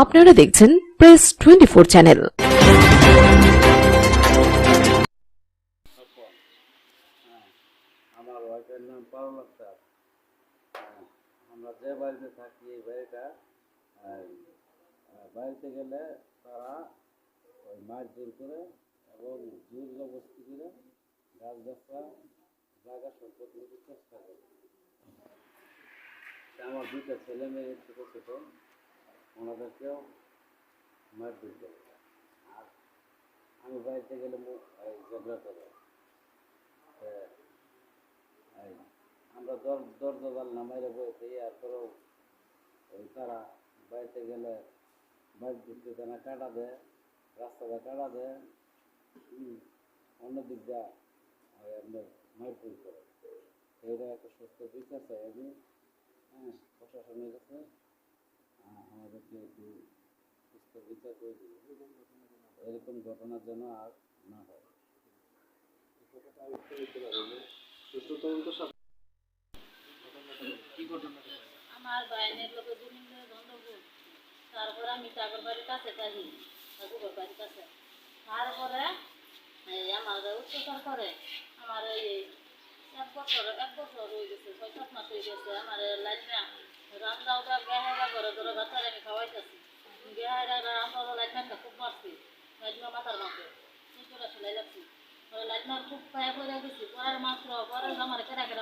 আপনারা দেখছেন press twenty four channel আমার ওয়াইফের নাম পারুল আক্তার। আমরা যে বাড়িতে থাকি, এই বাড়িটা বাড়িতে গেলে তারা ওই মাছ জোর করে এবং জোর জবস্তি করে গাছ গাছরা জায়গা সম্পদ চেষ্টা করে। আমার দুইটা ছেলে মেয়ে, ছোটো ছোটো। ওনাদেরকেও মাছ দিতে আর আমি বাড়িতে গেলে ঝগড়া করে। আমরা দর, দরজা জাল নামাইলে বইতে এরপরেও ওই তারা বাড়িতে গেলে বাইক দিতে না, কাটা দেয়, রাস্তাটা কাটা দেয় অন্য দিক যা মারপুর করে। এইটা একটা সত্য বিচার চাই আমি। হ্যাঁ প্রশাসনের কাছে আমাদেরকে একটু সুস্থ বিচার করে দিবে এরকম ঘটনা যেন আর না হয়। আমার বাইনের লোকে জমিন গন্ডগোল তারপরে আমি চাকর বাড়ির কাছে থাকি ঠাকুরের বাড়ির কাছে। তারপরে এই আমার উচ্চতর করে। আমার এই এক বছর এক বছর হয়ে গেছে ছয় সাত মাস হয়ে গেছে আমার লাইনে রান্নাওটা গেহারা করে, ধরে বাচ্চারা আমি খাওয়াইতেছি। গেহারা রান্না মারছি পরে লাইনার খুব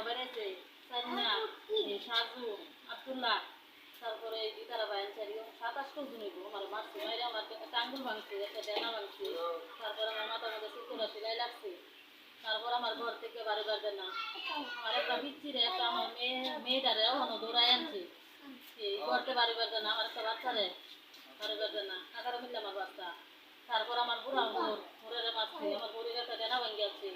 বেড়েছে সাইনা সাজু আবদুল্লাহ, তারপরে গীতারা বাইন সাতাশ হইব আমার মারছে, মাইরে আমার একটা আঙ্গুল একটা ডেনা ভাঙছে। তারপরে আমার মাথার মধ্যে সুতরা সেলাই লাগছে তারপর আমার ঘর থেকে বাড়ি বাড়বে না। আমার একটা বিচ্ছিরে একটা আমার মেয়ে মেয়েটারে ওখানে দৌড়াই আনছে এই ঘরতে বাড়ি বাড়বে না, আমার একটা বাচ্চারে বাড়ি বাড়বে না। এগারো মিললে আমার বাচ্চা। তারপর আমার বুড়া বুড়ের মারছে আমার বুড়ির একটা ডেনা ভাঙ্গি আছে।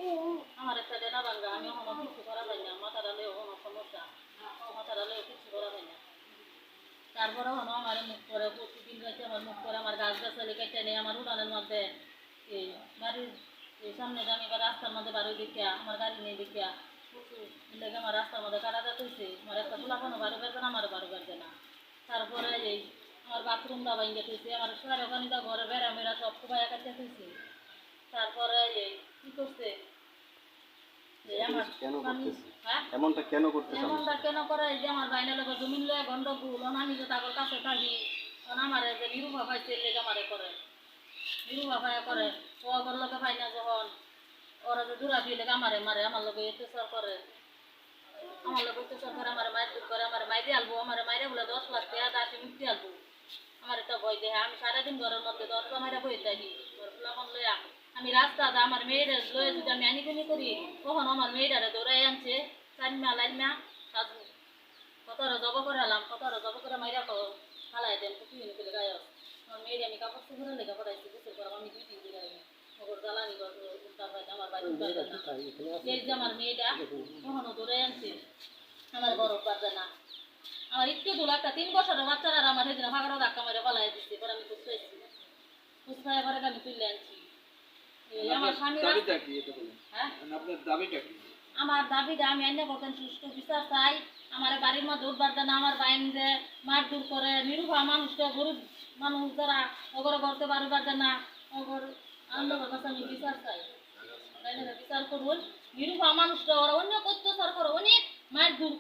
আমার একটা ডেনা ভাঙ্গা, আমি ওখানে কিছু করা পাই না। মাথা ডালে ওখানে সমস্যা। মাথা ডালে কিছু করা পাই না। তারপরে হনো আমার মুখ করে, প্রতিদিন রাতে আমার মুখ করে আমার গাছ গাছালি কেটে নেই আমার উড়ানের মধ্যে বাড়ির সামনে আমি রাস্তার মধ্যে বাড়ি দেখিয়া, আমার গাড়ি নেই দেখিয়া লেগে আমার রাস্তার মধ্যে কাটা যাচ্ছে আমার একটা তুলা কোনো বাড়ি বেরবে না আমার বাড়ি বেরবে না। তারপরে এই আমার বাথরুমটা ভাঙ্গে থইছে আমার সারা ওখানে তো ঘরে বেড়া মেরা সব কুবাইয়া কাটতে থইছে। তারপরে এই কি করছে? হ্যাঁ? এমনটা কেন করতেছে এমনটা কেন করে? এই যে আমার লোক জমিন লয়ে গন্ডগোল যে তাদের কাছে থাকি যে আমারে করে। নিরুভা পাইয়া করে ও আগর লোকে পাই না যখন ওরা যে দূরা দিয়ে লেগে আমারে মারে আমার লোকে অত্যাচার করে আমার লোক অত্যাচার করে আমার মায়ের দূর করে আমার মাইরে আলবো আমার মাইরে বলে দশ লাখ টাকা দাসে মুক্তি আলবো আমার একটা ভয় দেয় আমি সারাদিন ঘরের মধ্যে দরজা মাইরা বই থাকি। ফুলামন লইয়া আমি রাস্তা দা আমার মেয়েরা লয়ে যদি আমি আনিগুনি করি কখন আমার মেয়েরা দৌড়াই আনছে চানমা লাইনমা সাজু কতটা জব করে এলাম কতটা জব করে মাইরা ফালাই দেন কুপি এনে ফেলে গায়ে আমার মেয়েরা আমি কাপড় চুপড়ে লেগে পড়াইছি বুঝতে পারলাম আমি দুই দিন দিয়ে দিলে খবর জ্বালানি না, আমার বাড়ি এই যে আমার মেয়েটা কখনো দৌড়াই আনছে। আমার বড় পারবে না আমার একটু দূর একটা তিন বছরের বাচ্চারা আমার সেদিন ফাঁকড়া ধাক্কা মেরে পালাই দিচ্ছে পরে আমি খুঁজতেছি খুঁজতে পরে আমি তুলে আনছি। আমার স্বামী দাবিটা হ্যাঁ? আপনার দাবিটা কি? আমার দাবিটা আমি আইনে করতেন সুষ্ঠু বিচার চাই। আমার বাড়ির মধ্যে উঠবার দেন আমার বাইন যে মারধর করে নিরুভা মানুষকে গরিব মানুষ যারা ওগরে করতে পারবার দেন না ওগর আন্দোলন কাছে আমি বিচার চাই। বাইরে বিচার করুন? নিরুভা মানুষরা ওরা অনেক অত্যাচার করে অনেক মারধর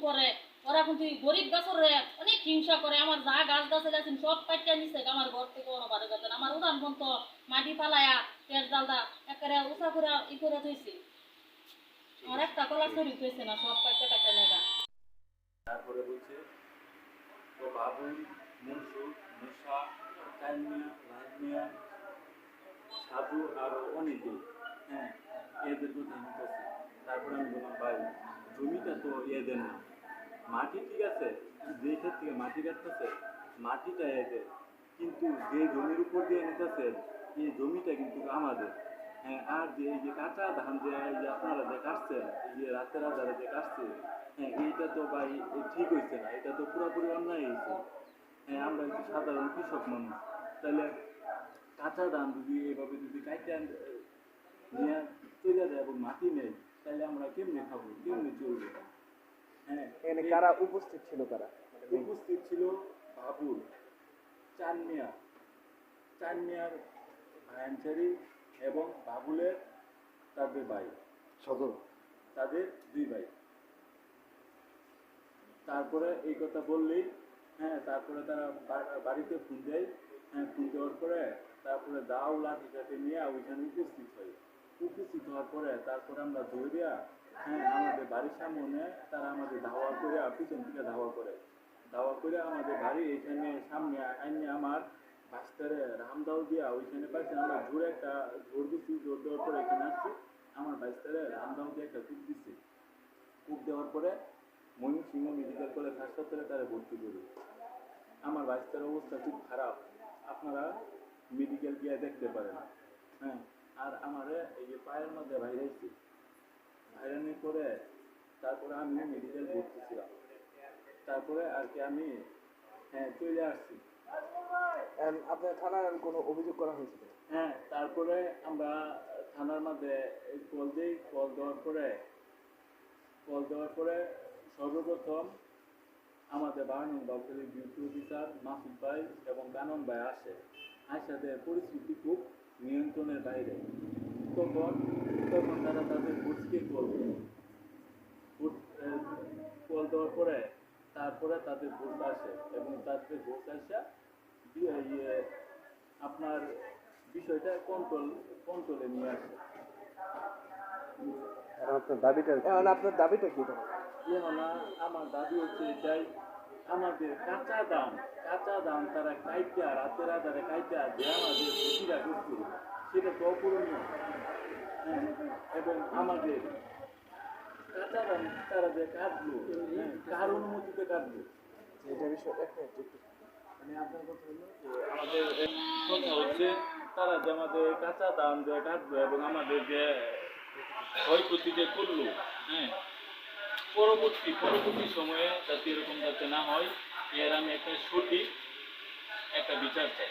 করে, ওরা কিন্তু গরিব গাছরে অনেক হিংসা করে। আমার যা গাছ গাছ আছেন সব কাটিয়ে নিছে আমার ঘর থেকে ওরা বাড়ি গেছেন আমার উড়ান পর্যন্ত মাটি পালায়া পেট জালদা একেবারে উঁচা করে ই করে থইছে। আমার একটা কলা চুরি হয়েছে না, সব কাটতে কাটতে নেগা। তারপরে বলছে তো বাবু মনসুর মুসা কালমিয়া লালমিয়া সাধু আর অনেকে। হ্যাঁ এদের কথা আমি তারপরে আমি বললাম, ভাই, জমিটা তো এদের না। মাটি ঠিক আছে, যে ক্ষেত থেকে মাটি কাটতেছে, মাটিটা এদের কিন্তু যে জমির উপর দিয়ে নিতেছে, এই জমিটা কিন্তু আমাদের। হ্যাঁ আর যে এই যে কাঁচা ধান যে, এই যে আপনারা যে কাটছেন, এই যে রাতের আধারে যে কাটছে হ্যাঁ এইটা তো ভাই ঠিক হয়েছে না, এটা তো পুরোপুরি অন্যায় হয়েছে হ্যাঁ আমরা একটু সাধারণ কৃষক মানুষ, তাহলে কাঁচা ধান যদি এভাবে যদি কাইটা নিয়ে তৈরি দেয় এবং মাটি নেই তাহলে আমরা কেমনে খাব, কেমনে চলবো? এখানে কারা উপস্থিত ছিল কারা উপস্থিত ছিল বাবুল ভায়ানচারি এবং বাবুলের তাদের ভাই। সদর। তাদের দুই ভাই। তারপরে এই কথা বললেই হ্যাঁ তারপরে তারা বাড়িতে ফোন দেয়। হ্যাঁ ফোন দেওয়ার পরে তারপরে দাও লাঠি নিয়ে ওইখানে উপস্থিত হয়। উপস্থিত হওয়ার পরে তারপরে আমরা দৌড়িয়া হ্যাঁ আমাদের বাড়ির সামনে তারা আমাদের ধাওয়া করে পিছন থেকে ধাওয়া করে। ধাওয়া করে আমাদের বাড়ি এখানে সামনে আইনে আমার বাস্তারে রামদাও দিয়া ওইখানে পাইছে আমরা জোরে একটা জোর দিচ্ছি জোর দেওয়ার পরে এখানে আসছি। আমার বাইস্তারে রামদাও দিয়ে একটা কূপ দিচ্ছি কূপ দেওয়ার পরে ময়মনসিংহ মেডিকেল কলেজ হাসপাতালে তারা ভর্তি করি। আমার বাচ্চার অবস্থা খুব খারাপ। আপনারা মেডিকেল গিয়ে দেখতে পারেন। হ্যাঁ আর আমার এই যে পায়ের মধ্যে ভাইরাইছি ভাইরানির পরে তারপরে আমি মেডিকেল ভর্তি ছিলাম। তারপরে আর কি আমি হ্যাঁ চলে আসছি। আপনার থানায় কোনো অভিযোগ করা হয়েছিল হ্যাঁ তারপরে আমরা থানার মধ্যে কল দিই। কল দেওয়ার পরে কল দেওয়ার পরে সর্বপ্রথম আমাদের বাহানুন বাবুলি ডিউটি অফিসার মাসুদ ভাই এবং কানন ভাই আসে। আসাতে পরিস্থিতি খুব নিয়ন্ত্রণের বাইরে। তখন তখন তারা তাদের বুঝকে কল দেয়। কল দেওয়ার পরে তারপরে তাদের ভোট আসে এবং তাদের ভোট আসা ইয়ে আপনার বিষয়টা কন্ট্রোল কন্ট্রোলে নিয়ে আসে। আপনার দাবিটা এখন আপনার দাবিটা কি? কেননা আমার দাবি হচ্ছে এটাই আমাদের কাঁচা দাম কাঁচা দাম তারা খাইতে কাইটা রাতের আধারে কাইটা যে আমাদের ক্ষতিটা করছে সেটা তো অপূরণীয়। হ্যাঁ, এবং আমাদের কাঁচা দাম তারা যে কাটলো হ্যাঁ, কার অনুমতিতে কাটলো এটা বিষয়ে মানে আপনার কথা হলো যে আমাদের কথা হচ্ছে তারা যে আমাদের কাঁচা দাম যে কাটবে এবং আমাদের যে ক্ষয়ক্ষতি যে করল হ্যাঁ পরবর্তী পরবর্তী সময়ে যাতে এরকম যাতে না হয় এর আমি একটা সঠিক একটা বিচার চাই।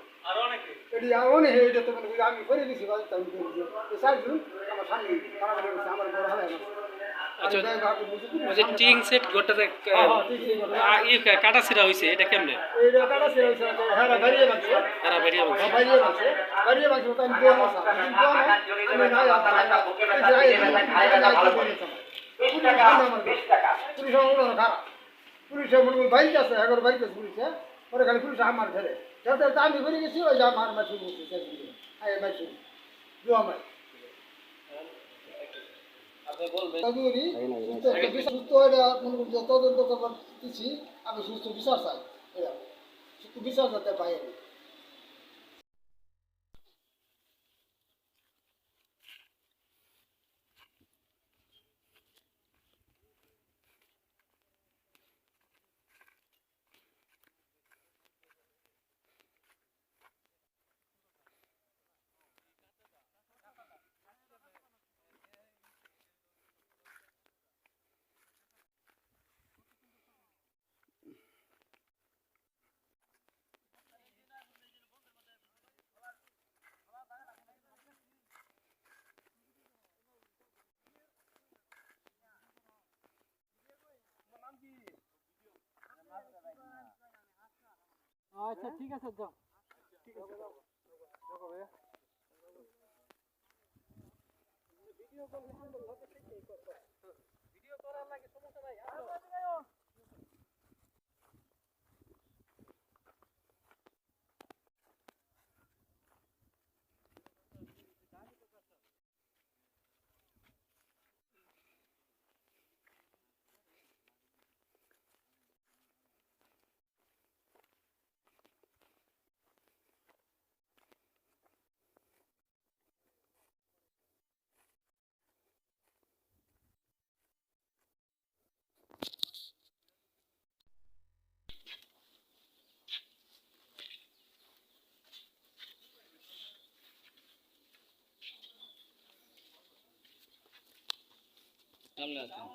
আরও অনেকে এটি অনেক এটা তো মনে আমি করে দিছি বাড়ি আমি করে তো চারজন আমার সামনে গেছে আমার বড় হালে আচ্ছা, ওই টিং সেট হ্যাঁ, হ্যাঁ, ই কাটা এটা কেমনে হ্যাঁ হ্যাঁ, তো আমি মশা আমি না পুলিশ আমার খারাপ পুলিশে মনে বাইরে আছে এগারো বাইরে পুলিশে পরে খালি পুলিশ আমার ছেড়ে যাতে আমি করে গেছি ওই যে আমার মাছি বলছে মাছি সুস্থ হয়ে তদন্ত করবার দিচ্ছি আমি সুস্থ বিচার চাই। সুস্থ বিচার যাতে পাই আমি। আচ্ছা ঠিক আছে যাও। ঠিক আছে ভিডিও কল ভিডিও করার লাগে সমস্যা নাই সামনে আসেন